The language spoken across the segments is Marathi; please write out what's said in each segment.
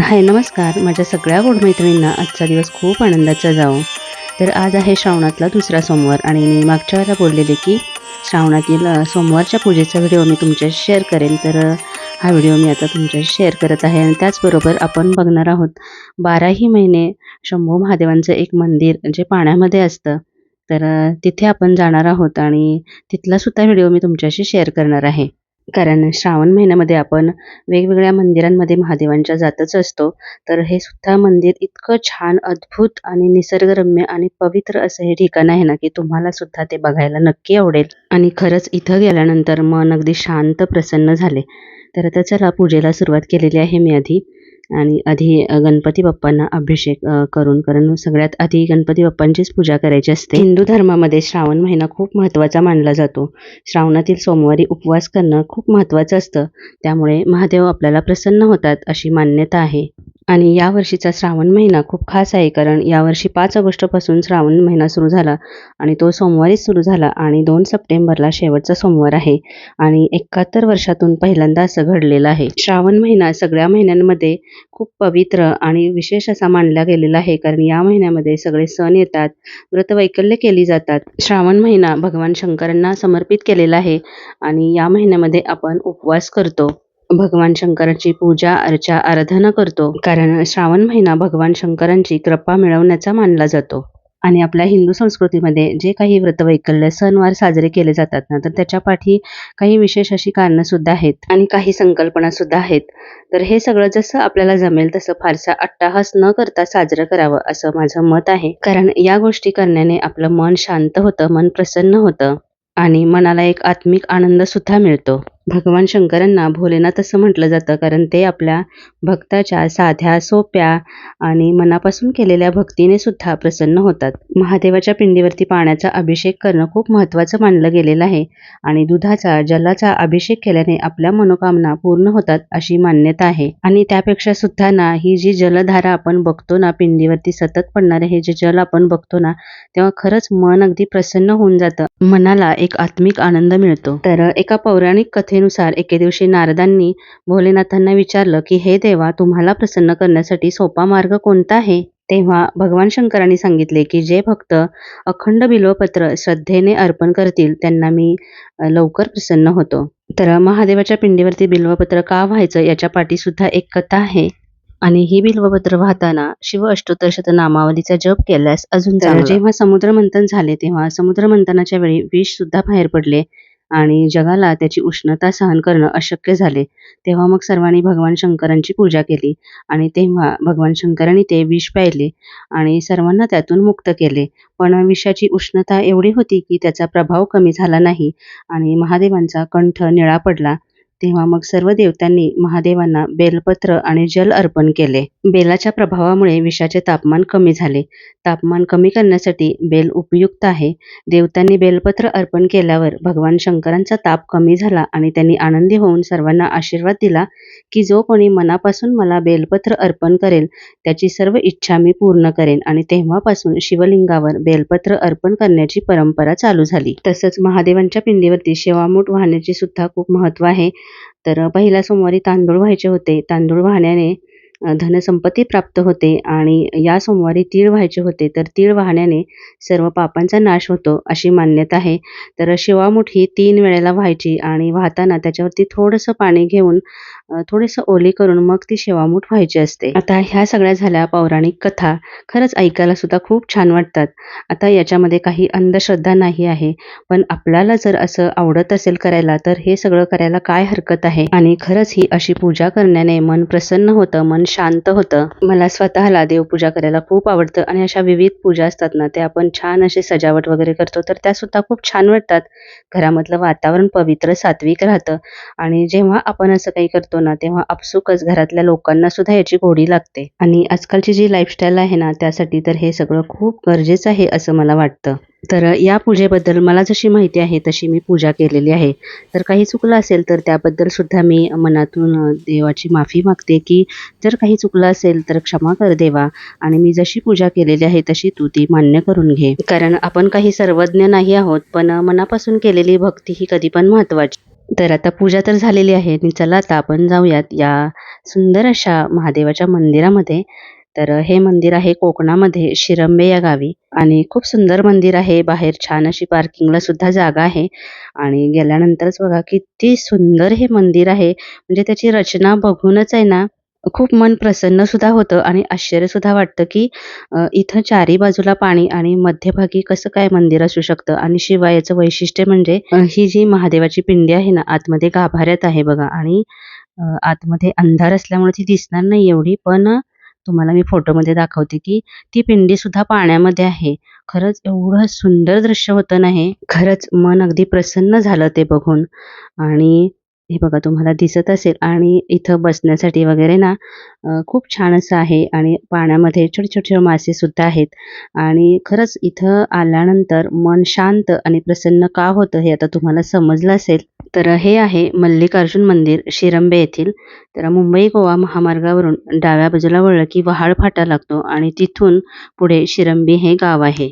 हाय नमस्कार. माझ्या सगळ्या गोडमैत्रिणींना आजचा दिवस खूप आनंदाचा जाओ तर आज आहे श्रावणातला दुसरा सोमवार आणि मी मागच्या वेळेला बोललेले की श्रावणातील सोमवारच्या पूजेचा व्हिडिओ मी तुमच्याशी शेअर करेन. तर हा व्हिडिओ मी आता तुमच्याशी शेअर करत आहे आणि त्याचबरोबर आपण बघणार आहोत बाराही महिने शंभू महादेवांचं एक मंदिर जे पाण्यामध्ये असतं. तर तिथे आपण जाणार आहोत आणि तिथला सुद्धा व्हिडिओ मी तुमच्याशी शेअर करणार आहे. कारण श्रावण महिन्यामध्ये आपण वेगवेगळ्या मंदिरांमध्ये महादेवांच्या जातच असतो. तर हे सुद्धा मंदिर इतकं छान अद्भुत आणि निसर्गरम्य आणि पवित्र असं हे ठिकाण आहे ना की तुम्हाला सुद्धा ते बघायला नक्की आवडेल. आणि खरंच इथं गेल्यानंतर मन अगदी शांत प्रसन्न झाले. तर आता चला पूजेला सुरुवात केलेली आहे मी आधी. आणि आधी गणपती बाप्पांना अभिषेक करून कारण सगळ्यात आधी गणपती बाप्पांचीच पूजा करायची असते. हिंदू धर्मामध्ये श्रावण महिना खूप महत्त्वाचा मानला जातो. श्रावणातील सोमवारी उपवास करणं खूप महत्त्वाचं असतं. त्यामुळे महादेव आपल्याला प्रसन्न होतात अशी मान्यता आहे. आणि यावर्षीचा श्रावण महिना खूप खास आहे कारण यावर्षी पाच ऑगस्टपासून श्रावण महिना सुरू झाला आणि तो सोमवारीच सुरू झाला आणि दोन सप्टेंबरला शेवटचा सोमवार आहे आणि एकाहत्तर वर्षातून पहिल्यांदा असं घडलेलं आहे. श्रावण महिना सगळ्या महिन्यांमध्ये खूप पवित्र आणि विशेष असा मानला गेलेला आहे कारण या महिन्यामध्ये सगळे सण येतात व्रतवैकल्य केली जातात. श्रावण महिना भगवान शंकरांना समर्पित केलेला आहे आणि या महिन्यामध्ये आपण उपवास करतो. भगवान शंकराची पूजा अर्चा आराधना करतो. कारण श्रावण महिना भगवान शंकरांची कृपा मिळवण्याचा मानला जातो. आणि आपल्या हिंदू संस्कृतीमध्ये जे काही व्रतवैकल्य सणवार साजरे केले जातात ना तर त्याच्या पाठी काही विशेष अशी कारणं सुद्धा आहेत. आणि काही संकल्पना सुद्धा आहेत. तर हे सगळं जसं आपल्याला जमेल तसं फारसा अट्टाहास न करता साजरं करावं असं माझं मत आहे. कारण या गोष्टी करण्याने आपलं मन शांत होतं मन प्रसन्न होतं. आणि मनाला एक आत्मिक आनंद सुद्धा मिळतो. भगवान शंकरांना भोलेनाथ असं म्हटलं जातं कारण ते आपल्या भक्ताच्या साध्या सोप्या आणि मनापासून केलेल्या भक्तीने सुद्धा प्रसन्न होतात. महादेवाच्या पिंडीवरती पाण्याचा अभिषेक करणं खूप महत्त्वाचं मानलं गेलेलं आहे आणि दुधाचा जलाचा अभिषेक केल्याने आपल्या मनोकामना पूर्ण होतात अशी मान्यता आहे. आणि त्यापेक्षा सुद्धा ना ही जी जलधारा आपण बघतो ना पिंडीवरती सतत पडणारे हे जे जल आपण बघतो ना तेव्हा खरंच मन अगदी प्रसन्न होऊन जातं. मनाला एक आत्मिक आनंद मिळतो. तर एका पौराणिक कथेनुसार एके दिवशी नारदांनी भोलेनाथांना विचारलं की हे देवा तुम्हाला प्रसन्न करण्यासाठी सोपा मार्ग कोणता आहे? तेव्हा भगवान शंकरांनी सांगितले की जे भक्त अखंड बिल्वपत्र श्रद्धेने अर्पण करतील त्यांना मी लवकर प्रसन्न होतो. तर महादेवाच्या पिंडीवरती बिल्वपत्र का व्हायचं याच्या पाठी सुद्धा एक कथा आहे. आणि ही बिल्वपत्र वाहताना शिव अष्टोत्तर नामावलीचा जप केल्यास अजून जेव्हा समुद्र मंथन झाले तेव्हा समुद्र मंथनाच्या वेळी विष सुद्धा बाहेर पडले. आणि जगाला त्याची उष्णता सहन करणं अशक्य झाले. तेव्हा मग सर्वांनी भगवान शंकरांची पूजा केली आणि तेव्हा भगवान शंकरांनी ते विष प्यायले आणि सर्वांना त्यातून मुक्त केले. पण विषाची उष्णता एवढी होती की त्याचा प्रभाव कमी झाला नाही आणि महादेवांचा कंठ निळा पडला. तेव्हा मग सर्व देवतांनी महादेवांना बेलपत्र आणि जल अर्पण केले. बेलाच्या प्रभावामुळे विषाचे तापमान कमी झाले. तापमान कमी करण्यासाठी बेल उपयुक्त आहे. देवतांनी बेलपत्र अर्पण केल्यावर भगवान शंकरांचा ताप कमी झाला आणि त्यांनी आनंदी होऊन सर्वांना आशीर्वाद दिला की जो कोणी मनापासून मला बेलपत्र अर्पण करेल त्याची सर्व इच्छा मी पूर्ण करेन आणि तेव्हापासून शिवलिंगावर बेलपत्र अर्पण करण्याची परंपरा चालू झाली. तसंच महादेवांच्या पिंडीवरती शेवामूठ वाहण्याचे सुद्धा खूप महत्त्व आहे. तर पहिल्या सोमवारी तांदूळ व्हायचे होते. तांदूळ वाहण्याने धनसंपत्ती प्राप्त होते आणि या सोमवारी तीळ व्हायचे होते. तर तीळ वाहण्याने सर्व पापांचा नाश होतो अशी मान्यता आहे. तर शिवामुठी तीन वेळेला व्हायची आणि वाहताना त्याच्यावरती थोडंसं पाणी घेऊन थोडंसं ओली करून मग ती शेवामूठ व्हायची असते. आता ह्या सगळ्या झाल्या पौराणिक कथा. खरंच ऐकायला सुद्धा खूप छान वाटतात. आता याच्यामध्ये काही अंधश्रद्धा नाही आहे पण आपल्याला जर असं आवडत असेल करायला तर हे सगळं करायला काय हरकत आहे? आणि खरंच ही अशी पूजा करण्याने मन प्रसन्न होतं मन शांत होतं. मला स्वतःला देवपूजा करायला खूप आवडतं आणि अशा विविध पूजा असतात ना ते आपण छान अशी सजावट वगैरे करतो तर त्या सुद्धा खूप छान वाटतात. घरामधलं वातावरण पवित्र सात्विक राहतं. आणि जेव्हा आपण असं काही करतो ना तेव्हा आपसुकच घरातल्या लोकांना सुद्धा याची गोडी लागते. आणि आजकालची जी लाईफस्टाईल आहे ना त्यासाठी तर हे सगळं खूप गरजेचं आहे असं मला वाटतं. तर या पूजेबद्दल मला जशी माहिती आहे तशी मी पूजा केलेली आहे. तर काही चुकलं असेल तर त्याबद्दल सुद्धा मी मनातून देवाची माफी मागते की जर काही चुकलं असेल तर क्षमा कर देवा. आणि मी जशी पूजा केलेली आहे तशी तू ती मान्य करून घे. कारण आपण काही सर्वज्ञ नाही आहोत पण मनापासून केलेली भक्ती ही कधी पण महत्वाची तर आता पूजा तर झालेली आहे. आणि चला आता आपण जाऊयात या सुंदर अशा महादेवाच्या मंदिरामध्ये. तर हे मंदिर आहे कोकणामध्ये शिरंबे या गावी. आणि खूप सुंदर मंदिर आहे. बाहेर छान अशी पार्किंगला सुद्धा जागा आहे. आणि गेल्यानंतरच बघा किती सुंदर हे मंदिर आहे. म्हणजे त्याची रचना बघूनच आहे ना खूप मन प्रसन्न सुद्धा होतं आणि आश्चर्य सुद्धा वाटतं की इथं चारी बाजूला पाणी आणि मध्यभागी कसं काय मंदिर असू शकतं? आणि शिवाय याचं वैशिष्ट्य म्हणजे ही जी महादेवाची पिंडी आहे ना आतमध्ये गाभाऱ्यात आहे बघा. आणि आतमध्ये अंधार असल्यामुळे ती दिसणार नाही एवढी पण तुम्हाला मी फोटोमध्ये दाखवते की ती पिंडी सुद्धा पाण्यामध्ये आहे. खरंच एवढं सुंदर दृश्य होतं ना हे. खरंच मन अगदी प्रसन्न झालं ते बघून. आणि हे बघा तुम्हाला दिसत असेल. आणि इथं बसण्यासाठी वगैरे ना खूप छान असं आहे. आणि पाण्यामध्ये छोटे छोटे मासे सुद्धा आहेत. आणि खरंच इथं आल्यानंतर मन शांत आणि प्रसन्न का होतं हे आता तुम्हाला समजलं असेल. तर हे आहे मल्लिकार्जुन मंदिर शिरंबे येथील. तर मुंबई गोवा महामार्गावरून डाव्या बाजूला वळलं की वहाळ फाटा लागतो. आणि तिथून पुढे शिरंबी हे गाव आहे.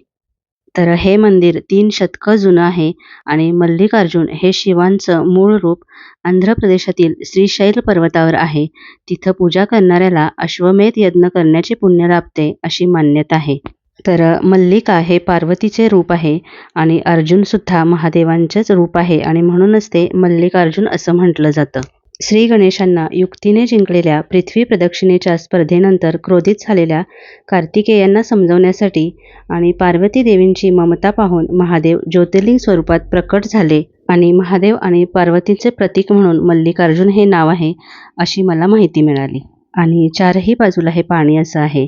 तर हे मंदिर तीन शतकं जुनं आहे आणि मल्लिकार्जुन हे शिवांचं मूळ रूप आंध्र प्रदेशातील श्रीशैल पर्वतावर आहे. तिथं पूजा करणाऱ्याला अश्वमेध यज्ञ करण्याचे पुण्य लाभते अशी मान्यता आहे. तर मल्लिका हे पार्वतीचे रूप आहे आणि अर्जुनसुद्धा महादेवांचेच रूप आहे आणि म्हणूनच ते मल्लिकार्जुन असं म्हटलं जातं. श्री गणेशांना युक्तीने जिंकलेल्या पृथ्वी प्रदक्षिणेच्या स्पर्धेनंतर क्रोधित झालेल्या कार्तिकेयांना समजवण्यासाठी आणि पार्वती देवींची ममता पाहून महादेव ज्योतिर्लिंग स्वरूपात प्रकट झाले आणि महादेव आणि पार्वतीचे प्रतीक म्हणून मल्लिकार्जुन हे नाव आहे अशी मला माहिती मिळाली. आणि चारही बाजूला हे पाणी असं आहे.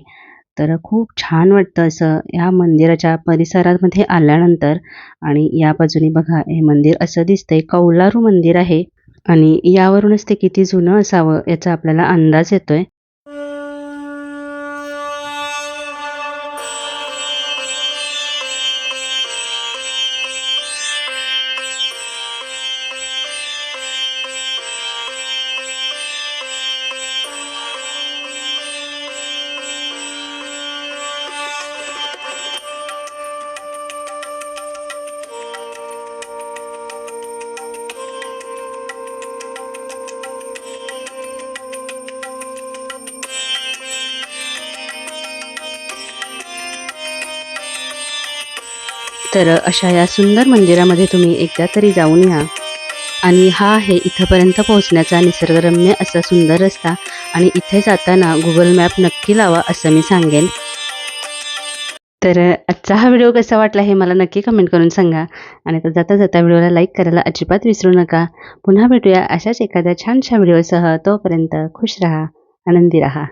तर खूप छान वाटतं असं ह्या मंदिराच्या परिसरामध्ये आल्यानंतर. आणि या बाजूने बघा हे मंदिर असं दिसतंय. कौलारू मंदिर आहे. आणि यावरूनच ते किती जुनं असावं याचा आपल्याला अंदाज येतोय. तर अशा या सुंदर मंदिरामध्ये तुम्ही एकदा तरी जाऊन या. आणि हा आहे इथंपर्यंत पोहोचण्याचा निसर्गरम्य असा सुंदर रस्ता आणि इथे जाताना गुगल मॅप नक्की लावा असं मी सांगेन. तर आजचा हा व्हिडिओ कसा वाटला हे मला नक्की कमेंट करून सांगा. आणि तर जाता जाता व्हिडिओला लाईक करायला अजिबात विसरू नका. पुन्हा भेटूया अशाच एखाद्या छानशा व्हिडिओसह. तोपर्यंत खुश राहा आनंदी राहा.